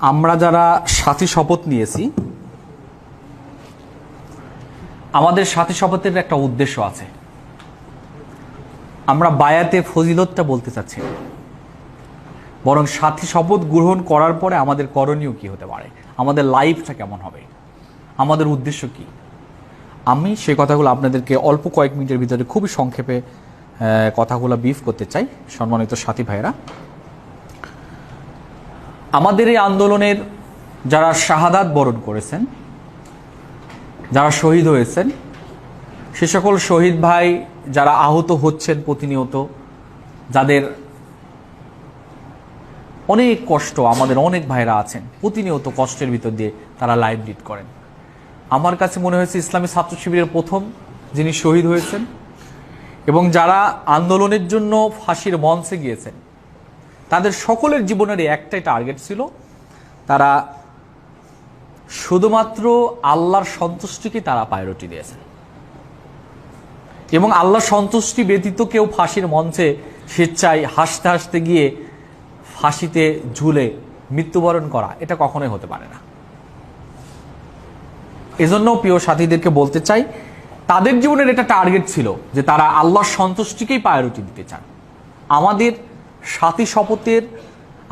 আমরা যারা সাথী শপথ নিয়েছি, আমাদের সাথী শপথের একটা উদ্দেশ্য আছে। আমরা বায়াতে ফজিলতটা বলতে চাচ্ছি। বরং সাথী শপথ গ্রহণ করার পরে আমাদের করণীয় কি হতে পারে? আমাদের লাইফটা কেমন হবে? আমাদের উদ্দেশ্য কি? আমি সেই কথাগুলো আপনাদেরকে অল্প কয়েক মিনিটের ভিতরে খুবই সংক্ষেপে কথাগুলো বিফ করতে চাই সম্মানিত সাথী ভাইরা আমাদের এই আন্দোলনের যারা শাহাদাত বরণ করেছেন, যারা শহীদ হয়েছেন, সে সকল শহীদ ভাই যারা আহত হচ্ছেন প্রতিনিয়ত, যাদের অনেক কষ্ট আমাদের অনেক ভাইরা আছেন, প্রতিনিয়ত কষ্টের ভিতর দিয়ে তারা লাইভ লিড করেন। আমার কাছে মনে হয়েছে ইসলামী ছাত্র শিবিরের প্রথম যিনি শহীদ হয়েছেন এবং যারা আন্দোলনের জন্য ফাঁসির মঞ্চে গিয়েছেন তাদের সকলের জীবনের একটাই টার্গেট ছিল তারা শুধুমাত্র আল্লাহর সন্তুষ্টিকে তারা প্রায়োরিটি দিয়েছেন। এবং আল্লাহ সন্তুষ্টি ব্যতীত কেউ ফাঁসির মঞ্চে স্বেচ্ছায় হাসতে হাসতে গিয়ে ফাঁসিতে ঝুলে মৃত্যুবরণ করা, এটা কখনোই হতে পারে না। এজন্য প্রিয় সাথীদেরকে বলতে চাই, তাদের জীবনের এটা টার্গেট ছিল যে তারা আল্লাহর সন্তুষ্টিকেই প্রায়োরিটি দিতে চান। আমাদের সাথী শপথের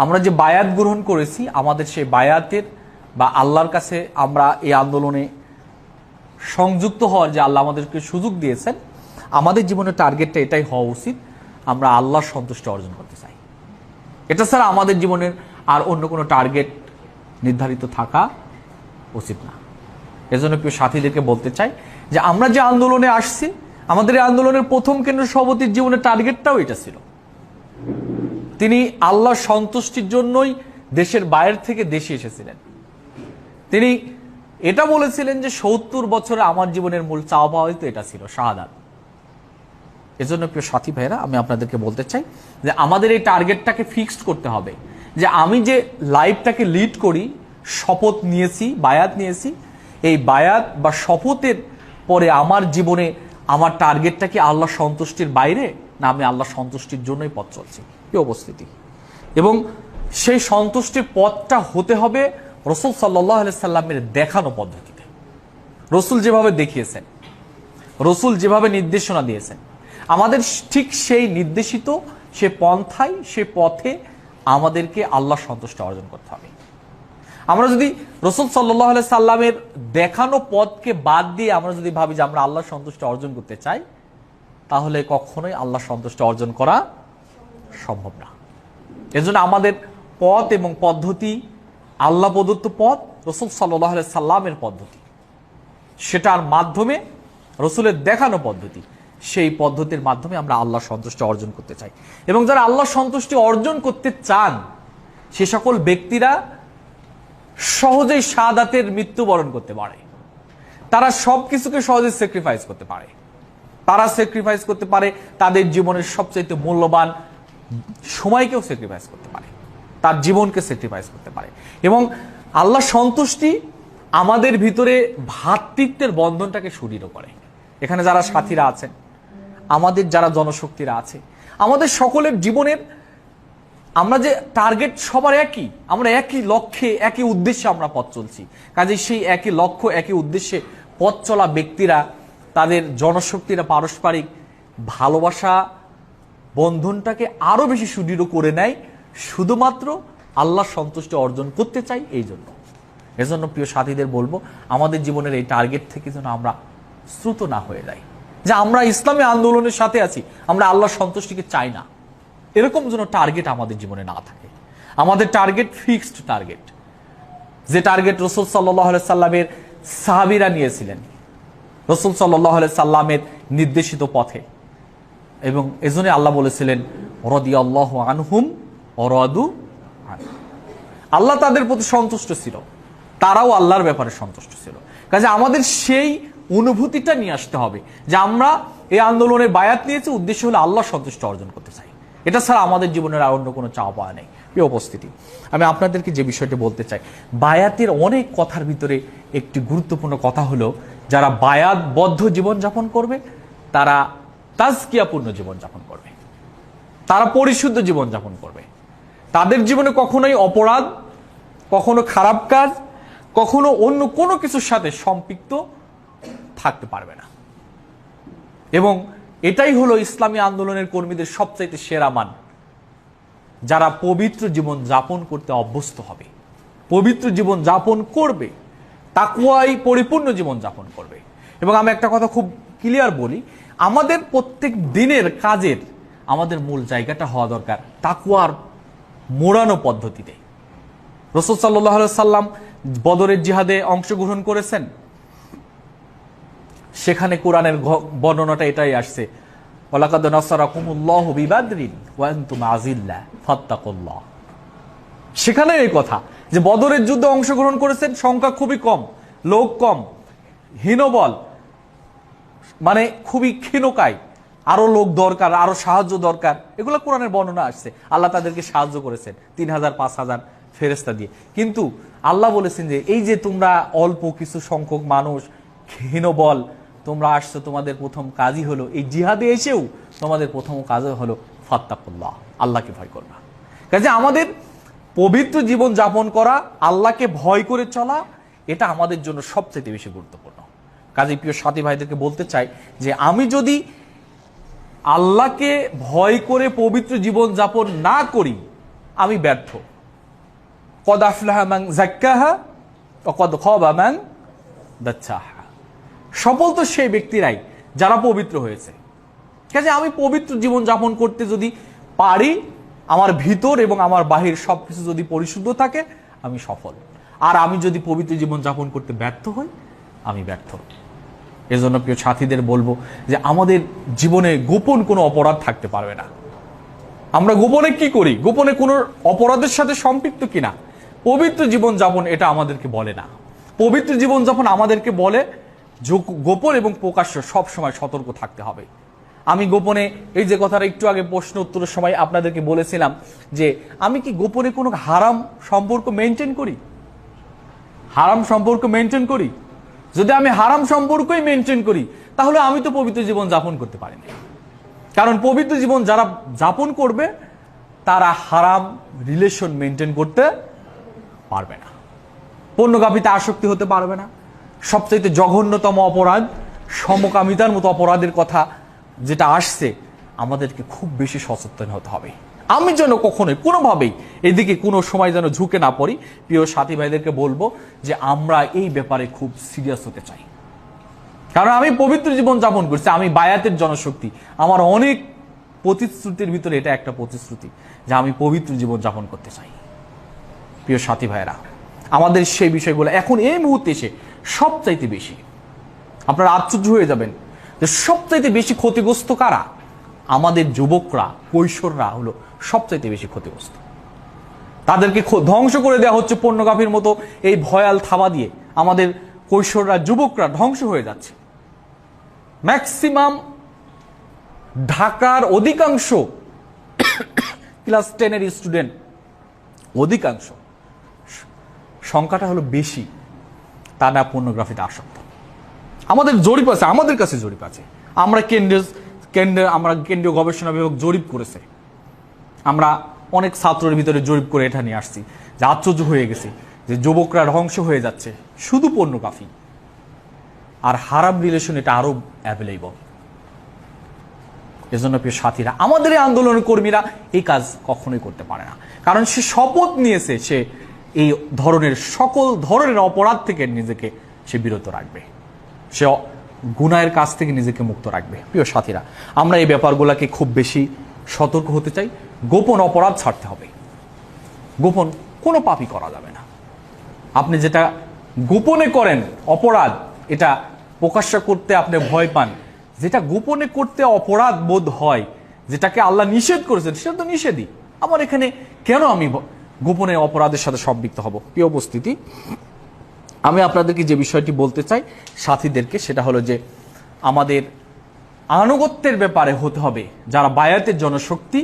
আমরা যে বায়াত গ্রহণ করেছি, আমাদের সেই বায়াতের বা আল্লাহর কাছে আমরা এই আন্দোলনে সংযুক্ত হওয়ার যে আল্লাহ আমাদেরকে সুযোগ দিয়েছেন, আমাদের জীবনের টার্গেটটা এটাই হওয়া উচিত, আমরা আল্লাহর সন্তুষ্টি অর্জন করতে চাই। এটা ছাড়া আমাদের জীবনের আর অন্য কোনো টার্গেট নির্ধারিত থাকা উচিত না। এজন্য কেউ সাথীদেরকে বলতে চাই যে আমরা যে আন্দোলনে আসছি, আমাদের এই আন্দোলনের প্রথম কেন্দ্র সভাপতির জীবনের টার্গেটটাও এটা ছিল। তিনি আল্লাহ সন্তুষ্টির জন্যই দেশের বাইরে থেকে দেশে এসেছিলেন। তিনি এটা বলেছিলেন যে সত্তর বছরে আমার জীবনের মূল চাওয়া পাওয়া হয়তো এটা ছিল, শাহাদাত। এজন্য প্রিয় সাথী ভাইরা আমি আপনাদেরকে বলতে চাই যে আমাদের এই টার্গেটটাকে ফিক্সড করতে হবে যে আমি যে লাইফটাকে লিড করি, শপথ নিয়েছি, বায়াত নিয়েছি, এই বায়াত বা শপথের পরে আমার জীবনে আমার টার্গেটটা কি আল্লাহ সন্তুষ্টির বাইরে? না আমি আল্লাহ সন্তুষ্টির জন্যই পথ চলছি। কি উপস্থিতি এবং সেই সন্তুষ্টির পথটা হতে হবে রসুল সাল্লাহ সাল্লামের দেখানো পদ্ধতিতে। রসুল যেভাবে দেখিয়েছেন, রসুল যেভাবে নির্দেশনা দিয়েছেন, আমাদের ঠিক সেই নির্দেশিত, সে পন্থায়, সে পথে আমাদেরকে আল্লাহ সন্তুষ্ট অর্জন করতে হবে। আমরা যদি রসুল সাল্লাহ সাল্লামের দেখানো পথকে বাদ দিয়ে আমরা যদি ভাবি যে আমরা আল্লাহ সন্তুষ্ট অর্জন করতে চাই তাহলে কখনোই আল্লাহ সন্তুষ্ট অর্জন করা সম্ভব না। এজন্য আমাদের পথ এবং পদ্ধতি আল্লাহ প্রদত্ত পথ, রসুল সাল্লাহ সাল্লামের পদ্ধতি। সেটার মাধ্যমে রসুলের দেখানো পদ্ধতি, সেই পদ্ধতির মাধ্যমে আমরা আল্লাহ সন্তুষ্টি অর্জন করতে চাই। এবং যারা আল্লাহ সন্তুষ্টি অর্জন করতে চান, সে সকল ব্যক্তিরা সহজেই সাদাতের মৃত্যুবরণ করতে পারে। তারা সব কিছুকে সহজে স্যাক্রিফাইস করতে পারে। তারা স্যাক্রিফাইস করতে পারে, তাদের জীবনের সবচাইতে মূল্যবান সময়কেও স্যাক্রিফাইস করতে পারে, তার জীবনকে স্যাক্রিফাইস করতে পারে। এবং আল্লাহ সন্তুষ্টি আমাদের ভিতরে ভ্রাতৃত্বের বন্ধনটাকে সুদৃঢ় করে। এখানে যারা সাথীরা আছেন, আমাদের যারা জনশক্তিরা আছে, আমাদের সকলের জীবনের আমরা যে টার্গেট সবার একই, আমরা একই লক্ষ্যে, একই উদ্দেশ্যে আমরা পথ চলছি। কাজে সেই একই লক্ষ্য, একই উদ্দেশ্যে পথ চলা ব্যক্তিরা তাদের জনশক্তিরা পারস্পরিক ভালোবাসা বন্ধনটাকে আরও বেশি সুদৃঢ় করে নেয়। শুধুমাত্র আল্লাহ সন্তুষ্ট অর্জন করতে চাই এই জন্য। এজন্য প্রিয় সাথীদের বলব, আমাদের জীবনের এই টার্গেট থেকে যেন আমরা শ্রুত না হয়ে যাই। যে আমরা ইসলামী আন্দোলনের সাথে আছি, আমরা আল্লাহ সন্তুষ্টিকে চাই না। এরকম যেন টার্গেট আমাদের জীবনে না থাকে। আমাদের টার্গেট ফিক্সড টার্গেট যে টার্গেট রসুল সাল্লাহ সাল্লামের সাহাবিরা নিয়েছিলেন। রসুল সাল্লাহ সাল্লামের নির্দেশিত পথে। এবং এজন্য আল্লাহ বলেছিলেন রদি আল্লাহ আনহুম অরদু আল্লাহ তাদের প্রতি সন্তুষ্ট ছিল। তারাও আল্লাহর ব্যাপারে সন্তুষ্ট ছিল। কাজে আমাদের সেই অনুভূতিটা নিয়ে আসতে হবে যে আমরা এই আন্দোলনে বায়াত নিয়েছি, উদ্দেশ্য হলো আল্লাহ সন্তুষ্ট অর্জন করতে চাই। এটা ছাড়া আমাদের জীবনের আর অন্য কোনো চাওয়া পাওয়া নেই। এই উপস্থিতি, আমি আপনাদেরকে যে বিষয়টি বলতে চাই, বায়াতের অনেক কথার ভিতরে একটি গুরুত্বপূর্ণ কথা হলো যারা বায়াতবদ্ধ জীবনযাপন করবে, তারা তাজকিয়াপূর্ণ জীবনযাপন করবে। তারা পরিশুদ্ধ জীবনযাপন করবে। তাদের জীবনে কখনোই অপরাধ, কখনো খারাপ কাজ, কখনো অন্য কোনো কিছুর সাথে সম্পৃক্ত থাকতে পারবে না। এবং এটাই হলো ইসলামী আন্দোলনের কর্মীদের সবচাইতে সেরা মান। যারা পবিত্র জীবন যাপন করতে অভ্যস্ত হবে, পবিত্র জীবন যাপন করবে তাকুয়াই পরিপূর্ণ জীবন যাপন করবে। এবং আমি একটা কথা খুব ক্লিয়ার বলি, আমাদের প্রত্যেক দিনের কাজের আমাদের মূল জায়গাটা হওয়া দরকার তাকুয়ার মোড়ানো পদ্ধতিতে। রসুল সাল্লাহ সাল্লাম বদরের জিহাদে অংশগ্রহণ করেছেন। সেখানে কোরআনের বর্ণনাটা এটাই আসছে সেখানে এই কথা যে বদরের যুদ্ধে অংশগ্রহণ করেছেন, সংখ্যা খুবই কম, লোক কম, হীনবল মানে খুবই ক্ষীণকায়, আরও লোক দরকার, আরও সাহায্য দরকার, এগুলো কোরআনের বর্ণনা আসছে। আল্লাহ তাদেরকে সাহায্য করেছেন, তিন হাজার, পাঁচ হাজার ফেরেস্তা দিয়ে। কিন্তু আল্লাহ বলেছেন যে, এই যে তোমরা অল্প কিছু সংখ্যক মানুষ হীনবল তোমরা আসছো, তোমাদের প্রথম কাজই হলো, এই জিহাদে এসেও তোমাদের প্রথম কাজ হলো ফাত্তাকুল্লাহ, আল্লাহকে ভয় করবা কাজে আমাদের পবিত্র জীবন যাপন করা, আল্লাহকে ভয় করে চলা, এটা আমাদের জন্য সবচেয়ে বেশি গুরুত্বপূর্ণ। কাজে প্রিয় সাথী ভাইদেরকে বলতে চাই যে আমি যদি আল্লাহকে ভয় করে পবিত্র জীবন যাপন না করি, আমি ব্যর্থ। কদ আফলাহা সফল তো সেই ব্যক্তিরাই যারা পবিত্র হয়েছে। কাজে আমি পবিত্র জীবন যাপন করতে যদি পারি আমার ভিতর এবং আমার বাহির সবকিছু যদি পরিশুদ্ধ থাকে, আমি সফল। আর আমি যদি পবিত্র জীবন যাপন করতে ব্যর্থ হই, আমি ব্যর্থ। এজন্য প্রিয় সাথীদের বলব যে আমাদের জীবনে গোপন কোনো অপরাধ থাকতে পারবে না। আমরা গোপনে কি করি? গোপনে কোনো অপরাধের সাথে সম্পৃক্ত কিনা? পবিত্র জীবন যাপন এটা আমাদেরকে বলে না। পবিত্র জীবন যাপন আমাদেরকে বলে গোপন এবং প্রকাশ্য সব সময় সতর্ক থাকতে হবে। আমি গোপনে এই যে কথাটা একটু আগে প্রশ্ন উত্তরের সময় আপনাদেরকে বলেছিলাম যে আমি কি গোপনে কোনো হারাম সম্পর্ক মেনটেন করি? হারাম সম্পর্ক মেনটেন করি? যদি আমি হারাম সম্পর্কই মেনটেন করি, তাহলে আমি তো পবিত্র জীবন যাপন করতে পারি না। কারণ পবিত্র জীবন যারা যাপন করবে, তারা হারাম রিলেশন মেনটেন করতে পারবে না। পণ্যগাপিতে আসক্তি হতে পারবে না। সবচাইতে জঘন্যতম অপরাধ, সমকামিতার মতো অপরাধের কথা যেটা আসছে, আমাদেরকে খুব বেশি সচেতন হতে হবে। আমি যেন কখনোই, কোনোভাবেই এদিকে কোনো সময় যেন ঝুঁকে না পড়ি। প্রিয় সাথী ভাইদেরকে বলব যে আমরা এই ব্যাপারে খুব সিরিয়াস হতে চাই। কারণ আমি পবিত্র জীবন যাপন করছি, আমি বায়াতের জনশক্তি। আমার অনেক প্রতিশ্রুতির ভিতরে এটা একটা প্রতিশ্রুতি যে আমি পবিত্র জীবন যাপন করতে চাই। প্রিয় সাথী ভাইরা আমাদের সেই বিষয়গুলো এখন এই মুহূর্তে এসে সবচাইতে বেশি আপনারা আশ্চর্য হয়ে যাবেন যে সবচাইতে বেশি ক্ষতিগ্রস্ত কারা? আমাদের যুবকরা, কৈশোররা হলো সবচাইতে বেশি ক্ষতিগ্রস্ত। তাদেরকে ধ্বংস করে দেওয়া হচ্ছে পণ্যগাভীর মতো এই ভয়াল থাবা দিয়ে। আমাদের কৈশোররা, যুবকরা ধ্বংস হয়ে যাচ্ছে। ম্যাক্সিমাম ঢাকার অধিকাংশ ক্লাস টেনের স্টুডেন্ট, অধিকাংশ সংখ্যাটা হলো বেশি। তারা পর্নোগ্রাফিতে আসক্ত। আমাদের জরিপ আছে, আমাদের কাছে জরিপ আছে। আমরা কেন্দ্রীয়, কেন্দ্র, আমরা কেন্দ্রীয় গবেষণা বিভাগ জরিপ করেছে। আমরা অনেক ছাত্রের ভিতরে জরিপ করে এটা নিয়ে আসছি। যে আশ্চর্য হয়ে গেছে যে যুবকরা ধ্বংস হয়ে যাচ্ছে, শুধু পর্নোগ্রাফি আর হারাম রিলেশন এটা আরও অ্যাভেলেবল এজন্য প্রিয় সাথীরা, আমাদের এই আন্দোলনের কর্মীরা এই কাজ কখনোই করতে পারে না। কারণ সে শপথ নিয়েছে, সে এই ধরনের, সকল ধরনের অপরাধ থেকে নিজেকে সে বিরত রাখবে। সে গুনায়ের কাছ থেকে নিজেকে মুক্ত রাখবে। প্রিয় সাথীরা, আমরা এই ব্যাপারগুলোকে খুব বেশি সতর্ক হতে চাই। গোপন অপরাধ ছাড়তে হবে। গোপন কোনো পাপই করা যাবে না। আপনি যেটা গোপনে করেন অপরাধ, এটা প্রকাশ্য করতে আপনি ভয় পান। যেটা গোপনে করতে অপরাধ বোধ হয়, যেটাকে আল্লাহ নিষেধ করেছেন, সেটা তো নিষেধই। আমার এখানে কেন আমি গোপনে অপরাধের সাথে সম্পৃক্ত হব? প্রিয় উপস্থিতি আমি আপনাদেরকে যে বিষয়টি বলতে চাই, সাথীদেরকে, সেটা হলো যে আমাদের আনুগত্যের ব্যাপারে হতে হবে। যারা বায়াতের জনশক্তি,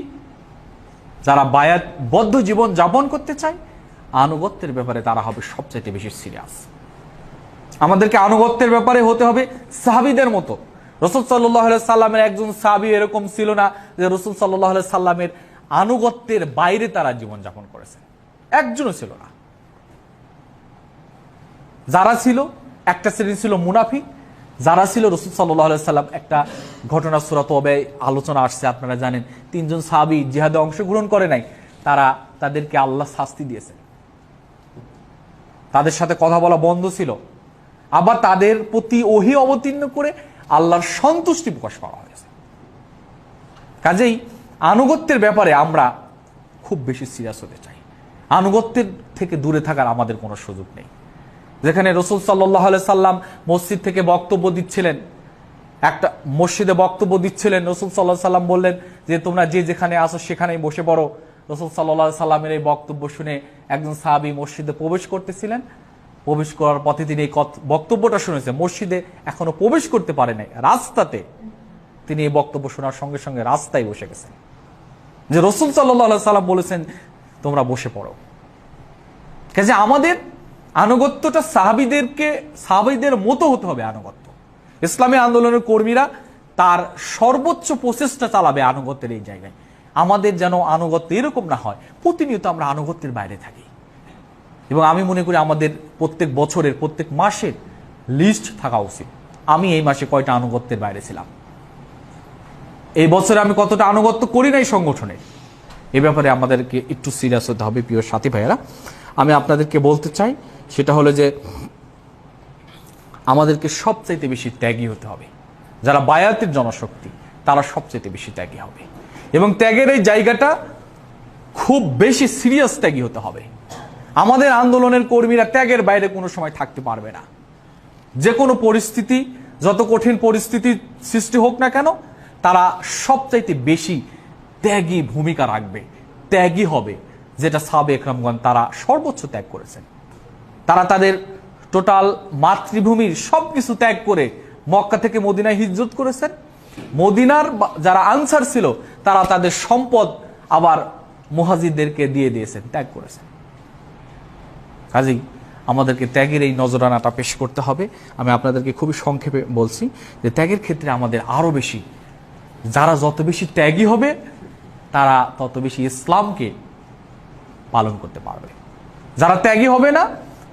যারা বায়াত বদ্ধ জীবন যাপন করতে চায়, আনুগত্যের ব্যাপারে তারা হবে সবচাইতে বেশি সিরিয়াস আমাদেরকে আনুগত্যের ব্যাপারে হতে হবে সাহাবিদের মতো। রসুল সাল্লাহ সাল্লামের একজন সাহাবি এরকম ছিল না যে রসুল সাল্লাহ সাল্লামের আনুগত্যের বাইরে তারা জীবনযাপন করেছে। একজনও ছিল না। যারা ছিল, একটা শ্রেণি ছিল মুনাফিক, যারা ছিল রসুল সাল্লাম একটা ঘটনা সুরাত আলোচনা আসছে, আপনারা জানেন। তিনজন সাবি জিহাদে অংশগ্রহণ করে নাই, তারা তাদেরকে আল্লাহ শাস্তি দিয়েছে তাদের সাথে কথা বলা বন্ধ ছিল। আবার তাদের প্রতি ওহি অবতীর্ণ করে আল্লাহর সন্তুষ্টি প্রকাশ করা হয়েছে। কাজেই আনুগত্যের ব্যাপারে আমরা খুব বেশি সিরিয়াস হতে চাই। আনুগত্যের থেকে দূরে থাকার আমাদের কোনো সুযোগ নেই। যেখানে রসুল সাল্লাহ সাল্লাম মসজিদ থেকে বক্তব্য দিচ্ছিলেন। একটা মসজিদে বক্তব্য দিচ্ছিলেন। রসুল সাল্লাহ সাল্লাম বললেন যে, তোমরা যে যেখানে আসো সেখানেই বসে পড়ো। রসুল সাল্লাহ সাল্লামের এই বক্তব্য শুনে একজন সাহাবি মসজিদে প্রবেশ করতেছিলেন। প্রবেশ করার পথে তিনি এই বক্তব্যটা শুনেছেন। মসজিদে এখনও প্রবেশ করতে পারে নাই। রাস্তাতে তিনি এই বক্তব্য শোনার সঙ্গে সঙ্গে রাস্তায় বসে গেছেন। যে রসুল সাল্লাহ সাল্লাম বলেছেন, তোমরা বসে পড়ো। কাজে আমাদের আনুগত্যটা সাহাবিদেরকে, সাহাবিদের মতো হতে হবে আনুগত্য। ইসলামী আন্দোলনের কর্মীরা তার সর্বোচ্চ প্রচেষ্টা চালাবে আনুগত্যের এই জায়গায়। আমাদের যেন আনুগত্য এরকম না হয়, প্রতিনিয়ত আমরা আনুগত্যের বাইরে থাকি। এবং আমি মনে করি আমাদের প্রত্যেক বছরের, প্রত্যেক মাসের লিস্ট থাকা উচিত। আমি এই মাসে কয়টা আনুগত্যের বাইরে ছিলাম। এই বছরে আমি কতটা আনুগত্য করি নাই সংগঠনের? এ ব্যাপারে আমাদেরকে একটু সিরিয়াস হতে হবে, প্রিয় সাথী ভাইয়েরা। আমি আপনাদেরকে বলতে চাই, সেটা হলো যে আমাদেরকে সবচাইতে বেশি ত্যাগী হতে হবে। যারা বায়াতের জনশক্তি, তারা সবচাইতে বেশি ত্যাগী হবে। এবং ত্যাগের এই জায়গাটা খুব বেশি সিরিয়াস ত্যাগী হতে হবে। আমাদের আন্দোলনের কর্মীরা ত্যাগের বাইরে কোনো সময় থাকতে পারবে না। যে কোনো পরিস্থিতি, যত কঠিন পরিস্থিতি সৃষ্টি হোক না কেন, তারা সবচাইতে বেশি ত্যাগী ভূমিকা রাখবে। ত্যাগী হবে। যেটা সাবে একরামগণ তারা সর্বোচ্চ ত্যাগ করেছেন। তারা তাদের টোটাল মাতৃভূমির সব কিছু ত্যাগ করে মক্কা থেকে মদিনায় হিজরত করেছেন। মদিনার যারা আনসার ছিল, তারা তাদের সম্পদ আবার মুহাজিদদেরকে দিয়ে দিয়েছেন, ত্যাগ করেছেন। কাজেই আমাদেরকে ত্যাগের এই নজরানাটা পেশ করতে হবে। আমি আপনাদেরকে খুবই সংক্ষেপে বলছি যে ত্যাগের ক্ষেত্রে আমাদের আরও বেশি, যারা যত বেশি ত্যাগী হবে, তারা তত বেশি ইসলামকে পালন করতে পারবে। যারা ত্যাগী হবে না,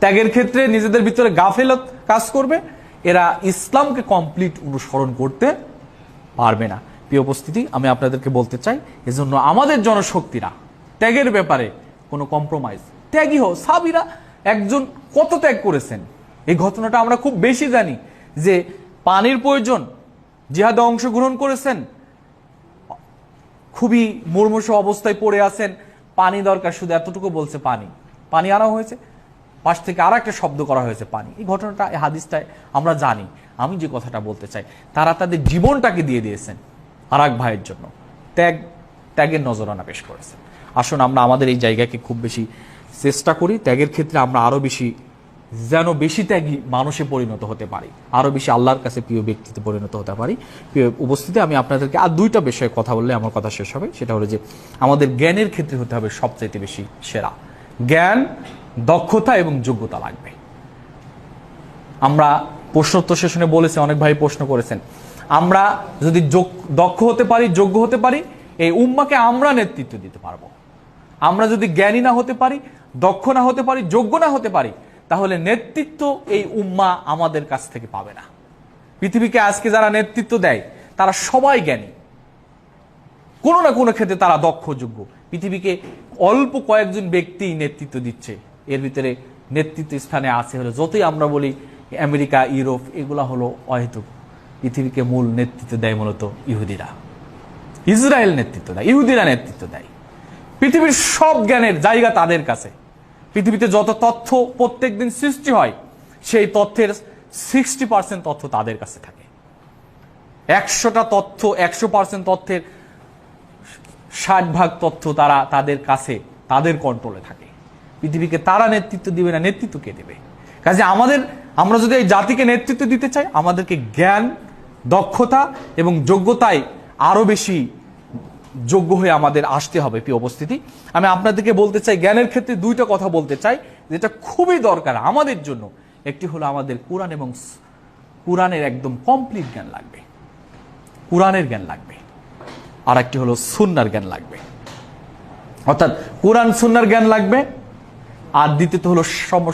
ত্যাগের ক্ষেত্রে নিজেদের ভিতরে গাফেলত কাজ করবে, এরা ইসলামকে কমপ্লিট অনুসরণ করতে পারবে না। প্রিয় উপস্থিতি, আমি আপনাদেরকে বলতে চাই, এজন্য আমাদের জনশক্তিরা, ত্যাগের ব্যাপারে কোনো কম্প্রোমাইজ ত্যাগী হোক, সাবিরা একজন কত ত্যাগ করেছেন? এই ঘটনাটা আমরা খুব বেশি জানি যে পানির প্রয়োজন, জিহাদে অংশগ্রহণ করেছেন, খুবই মুর্মুষ অবস্থায় পড়ে আছেন পানি দরকার, শুধু এতটুকু বলছে পানি। পানি আনা হয়েছে, পাশ থেকে আর একটা শব্দ করা হয়েছে পানি। এই ঘটনাটা, এই হাদিসটায় আমরা জানি। আমি যে কথাটা বলতে চাই, তারা তাদের জীবনটাকে দিয়ে দিয়েছেন আর এক ভাইয়ের জন্য। ত্যাগ, ত্যাগের নজরানা পেশ করেছেন। আসুন, আমরা আমাদের এই জায়গাকে খুব বেশি চেষ্টা করি। ত্যাগের ক্ষেত্রে আমরা আরও বেশি যেন বেশি ত্যাগী মানুষে পরিণত হতে পারি। আরও বেশি আল্লাহর কাছে প্রিয় ব্যক্তিতে পরিণত হতে পারি। উপস্থিতি, আমি আপনাদেরকে আর দুইটা বিষয়ে কথা বললে আমার কথা শেষ হবে। সেটা হলো যে, আমাদের জ্ঞানের ক্ষেত্রে হতে হবে সবচাইতে বেশি সেরা। জ্ঞান, দক্ষতা এবং যোগ্যতা লাগবে। আমরা প্রশ্নোত্তর সেশনে বলেছি, অনেক ভাই প্রশ্ন করেছেন। আমরা যদি দক্ষ হতে পারি, যোগ্য হতে পারি, এই উম্মাকে আমরা নেতৃত্ব দিতে পারব। আমরা যদি জ্ঞানী না হতে পারি, দক্ষ না হতে পারি, যোগ্য না হতে পারি তাহলে নেতৃত্ব এই উম্মা আমাদের কাছ থেকে পাবে না। পৃথিবীকে আজকে যারা নেতৃত্ব দেয়, তারা সবাই জ্ঞানী। কোনো না কোনো ক্ষেত্রে তারা দক্ষ, যোগ্য। পৃথিবীকে অল্প কয়েকজন ব্যক্তি নেতৃত্ব দিচ্ছে। এর ভিতরে নেতৃত্ব স্থানে আছে হলো, যতই আমরা বলি আমেরিকা, ইউরোপ, এগুলা হলো অহেতুক। পৃথিবীকে মূল নেতৃত্ব দেয় মূলত ইহুদিরা। ইসরায়েল নেতৃত্ব দেয়, ইহুদিরা নেতৃত্ব দেয়। পৃথিবীর সব জ্ঞানের জায়গা তাদের কাছে। পৃথিবীতে যত তথ্য প্রত্যেক দিন সৃষ্টি হয়, সেই তথ্যের সিক্সটি পার্সেন্ট তথ্য তাদের কাছে থাকে। একশোটা তথ্য, একশো পার্সেন্ট তথ্যের ষাট ভাগ তথ্য তারা তাদের কাছে, তাদের কন্ট্রোলে থাকে। পৃথিবীকে তারা নেতৃত্ব দিবে না, নেতৃত্ব কে দেবে? কাজে আমাদের, আমরা যদি এই জাতিকে নেতৃত্ব দিতে চাই, আমাদেরকে জ্ঞান, দক্ষতা এবং যোগ্যতায় আরও বেশি যোগ্য হয়ে আমাদের আসতে হবে, প্রিয় উপস্থিতি। আমি আপনাদেরকে বলতে চাই, জ্ঞানের ক্ষেত্রে দুইটা কথা বলতে চাই, যেটা খুবই দরকার আমাদের জন্য। একটি হলো আমাদের কোরআন এবং কোরআনের একদম কমপ্লিট জ্ঞান লাগবে। কোরআনের জ্ঞান লাগবে। আর একটি হলো সুন্নার জ্ঞান লাগবে। অর্থাৎ কোরআন, সুন্নার জ্ঞান লাগবে। আর দ্বিতীয়ত হলো সম